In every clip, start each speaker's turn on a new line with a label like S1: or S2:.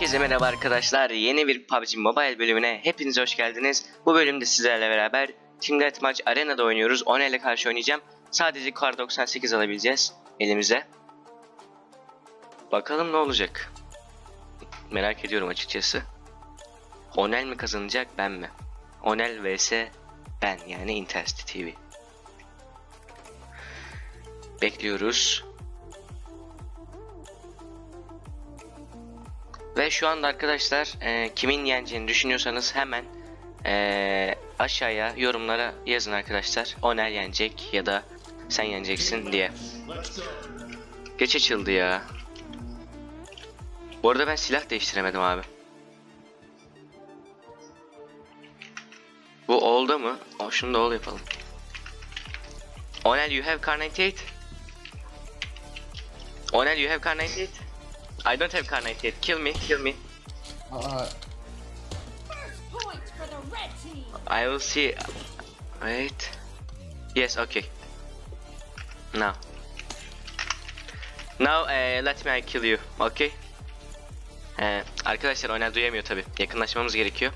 S1: Herkese merhaba arkadaşlar. Yeni bir PUBG Mobile bölümüne hepiniz hoş geldiniz. Bu bölümde sizlerle beraber Team Deathmatch Arena'da oynuyoruz. Ona ile karşı oynayacağım. Sadece Kar 98 alabileceğiz elimize. Bakalım ne olacak. Merak ediyorum açıkçası. Onel mi kazanacak ben mi? Onel vs ben yani Intercity TV. Bekliyoruz. Ve şu anda arkadaşlar e, kimin yeneceğini düşünüyorsanız hemen e, aşağıya yorumlara yazın arkadaşlar. Oner yenecek ya da sen yeneceksin diye. Geç açıldı ya. Bu arada ben silah değiştiremedim abi. Bu oldu mu? O şunu da ol yapalım. Onel you have car 98? Onel you have car 98? I don't have car 98. Kill me, kill me.
S2: Aa,
S3: Point for the red team.
S1: I will see. Wait. Yes, okay. Now. Now uh, let me kill you, okay? Ee, arkadaşlar oynar duyamıyor tabi. Yakınlaşmamız gerekiyor.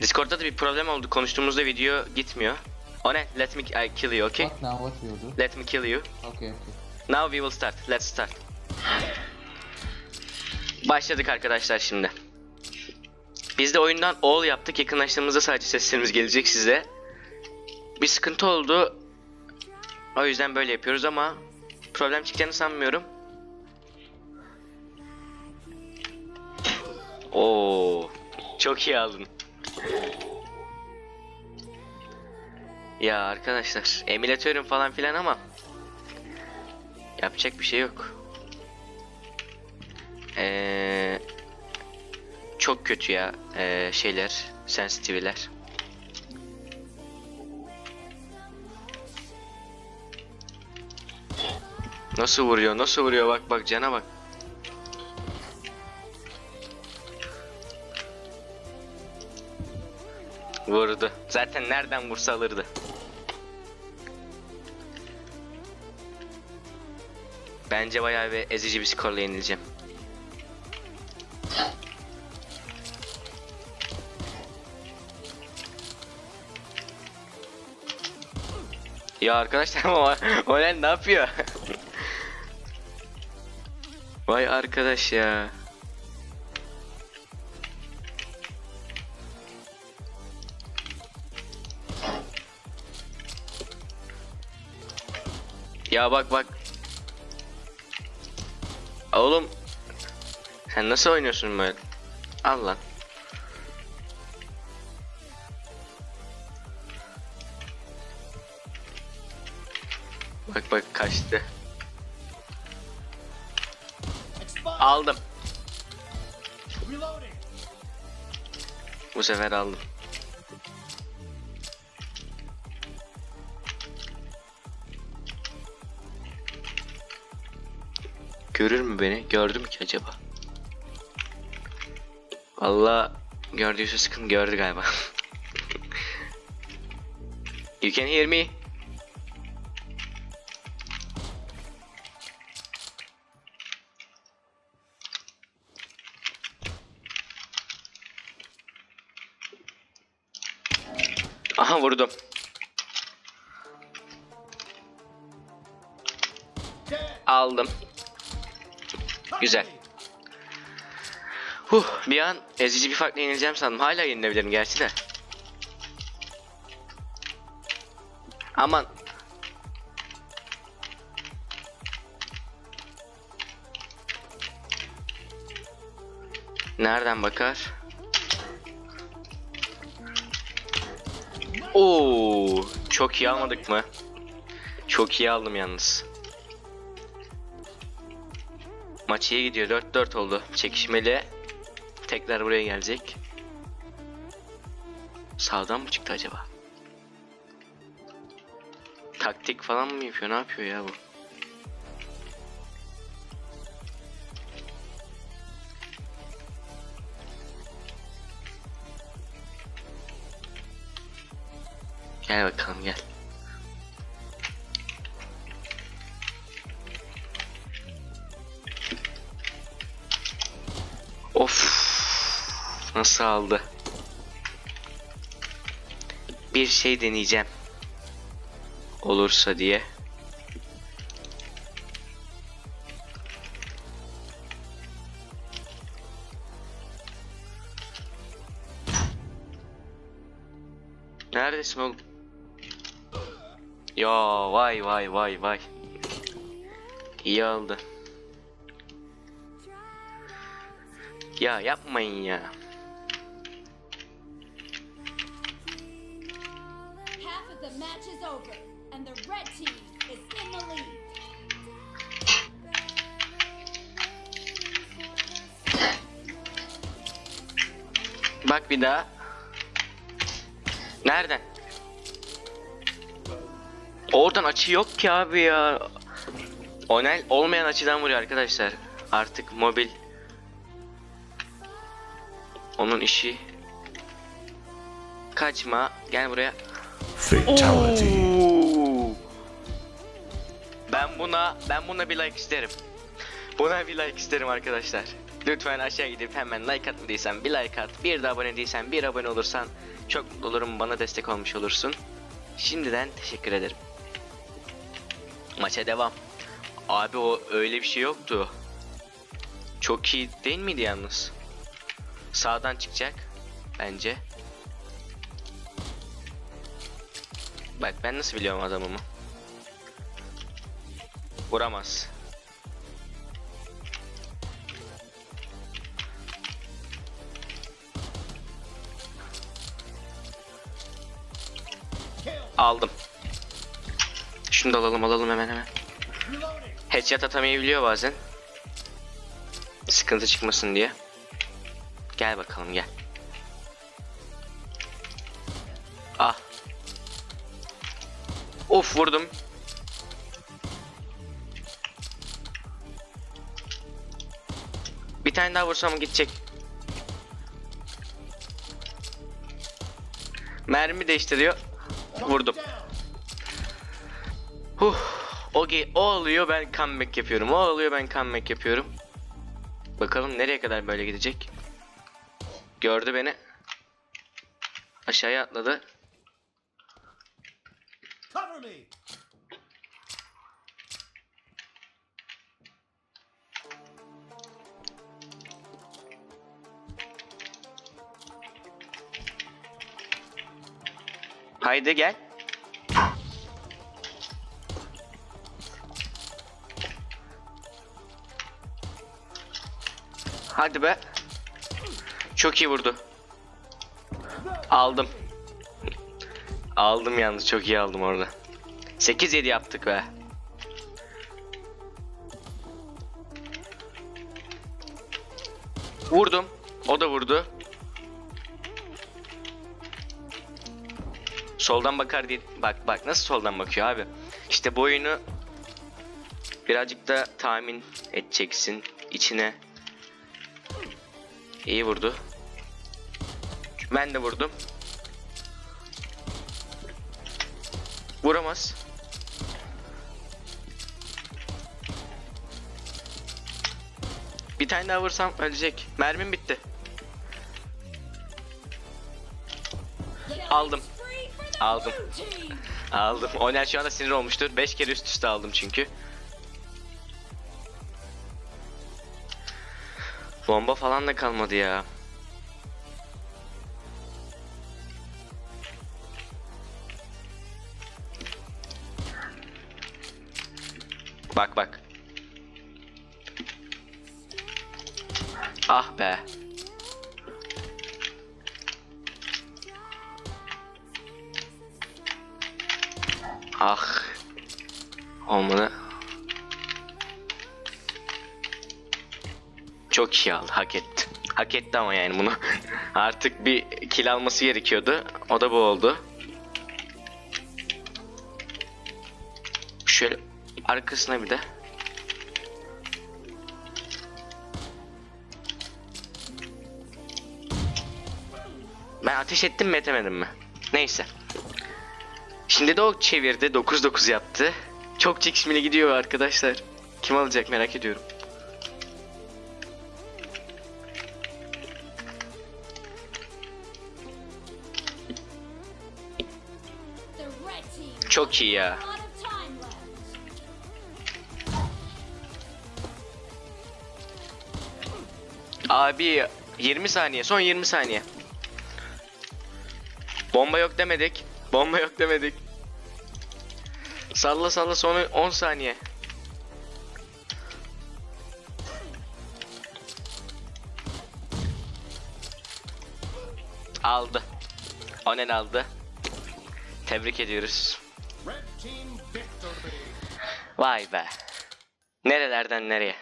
S1: Discord'da da bir problem oldu. Konuştuğumuzda video gitmiyor. One, let me I kill you, okay?
S2: what now? What will do?
S1: Let me kill you.
S2: Okay, okay.
S1: Now we will start. Let's start. Başladık arkadaşlar şimdi. Biz de oyundan all yaptık. Yakınlaştığımızda sadece seslerimiz gelecek size. Bir sıkıntı oldu. O yüzden böyle yapıyoruz ama problem çıkacağını sanmıyorum. Oo, çok iyi aldın. Ya arkadaşlar, emülatörüm falan filan ama Yapacak bir şey yok. Ee, çok kötü ya ee, şeyler, sensitiviler. Nasıl vuruyor? Nasıl vuruyor? Bak bak cana bak. Vurdu. Zaten nereden vursa alırdı. Bence bayağı bir ezici bir skorla yenileceğim. Ya arkadaşlar ama Olen ne yapıyor? Vay arkadaş ya. Ya bak bak Oğlum sen nasıl oynuyorsun böyle? Al lan. Bak bak kaçtı. Aldım. Bu sefer aldım. Görür mü beni? Gördü mü ki acaba? Valla gördüyse sıkıntı gördü galiba. you can hear me? Vurdum. Aldım. Güzel. Huh, bir an ezici bir farkla yenileceğim sandım. Hala yenilebilirim gerçi de. Aman. Nereden bakar? Oo, çok iyi almadık mı? Çok iyi aldım yalnız. Maç iyi gidiyor. 4-4 oldu. Çekişmeli. Tekrar buraya gelecek. Sağdan mı çıktı acaba? Taktik falan mı yapıyor? Ne yapıyor ya bu? Gel bakalım gel. nasıl aldı? Bir şey deneyeceğim. Olursa diye. Neredesin oğlum? Ya vay vay vay vay. İyi oldu. Ya yapmayın ya. Bak bir daha. Nereden? Oradan açı yok ki abi ya. Onel olmayan açıdan vuruyor arkadaşlar. Artık mobil. Onun işi. Kaçma. Gel buraya.
S4: Fatality.
S1: Oo. Ben buna ben buna bir like isterim. Buna bir like isterim arkadaşlar. Lütfen aşağı gidip hemen like atmadıysan bir like at. Bir de abone değilsen bir abone olursan çok mutlu olurum. Bana destek olmuş olursun. Şimdiden teşekkür ederim. Maça devam. Abi o öyle bir şey yoktu. Çok iyi değil miydi yalnız? Sağdan çıkacak bence. Bak ben nasıl biliyorum adamımı. Vuramaz. Aldım. Şunu alalım alalım hemen hemen. Headshot atamayabiliyor bazen. Sıkıntı çıkmasın diye. Gel bakalım gel. Ah. Of vurdum. Bir tane daha vursam gidecek. Mermi değiştiriyor. Vurdum. Huh. O, ge- o oluyor ben comeback yapıyorum. O oluyor ben comeback yapıyorum. Bakalım nereye kadar böyle gidecek. Gördü beni. Aşağıya atladı. Haydi gel. Hadi be. Çok iyi vurdu. Aldım. Aldım yalnız çok iyi aldım orada. 8-7 yaptık be. Vurdum. O da vurdu. Soldan bakar diye bak bak nasıl soldan bakıyor abi. İşte bu oyunu birazcık da tahmin edeceksin içine. İyi vurdu. Ben de vurdum. Vuramaz. Bir tane daha vursam ölecek. Mermim bitti. Aldım. Aldım. Aldım. Oner şu anda sinir olmuştur. 5 kere üst üste aldım çünkü. Bomba falan da kalmadı ya. Bak bak. Ah be. Ah. Olmadı. Çok iyi aldı. Hak etti. Hak etti ama yani bunu. Artık bir kill alması gerekiyordu. O da bu oldu. Şöyle arkasına bir de. Ben ateş ettim mi etemedim mi? Neyse. Şimdi de o çevirdi. 9-9 yaptı. Çok çekişmeli gidiyor arkadaşlar. Kim alacak merak ediyorum. Çok iyi ya. Abi 20 saniye. Son 20 saniye. Bomba yok demedik. Bomba yok demedik. Salla salla son 10 saniye. Aldı. Onen aldı. Tebrik ediyoruz. Vay be. Nerelerden nereye?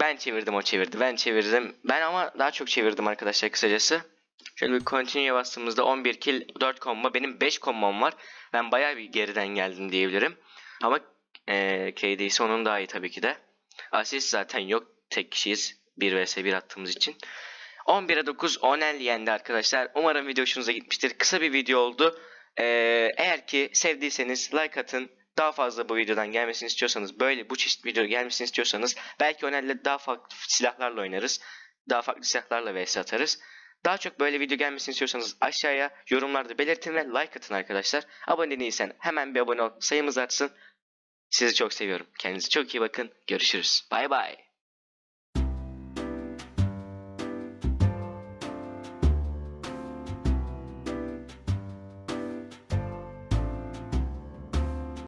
S1: Ben çevirdim o çevirdi. Ben çevirdim. Ben ama daha çok çevirdim arkadaşlar kısacası. Şöyle bir continue bastığımızda 11 kill 4 combo. Benim 5 kombom var. Ben bayağı bir geriden geldim diyebilirim. Ama eee KD'si onun daha iyi tabii ki de. Asist zaten yok. Tek kişiyiz. 1 vs 1 attığımız için. 11'e 9 Onel yendi arkadaşlar. Umarım video hoşunuza gitmiştir. Kısa bir video oldu. Ee, eğer ki sevdiyseniz like atın. Daha fazla bu videodan gelmesini istiyorsanız böyle bu çeşit video gelmesini istiyorsanız belki Onel'le daha farklı silahlarla oynarız. Daha farklı silahlarla vs atarız. Daha çok böyle video gelmesini istiyorsanız aşağıya yorumlarda belirtin ve like atın arkadaşlar. Abone değilsen hemen bir abone ol. Sayımız artsın. Sizi çok seviyorum. Kendinize çok iyi bakın. Görüşürüz. Bay bay.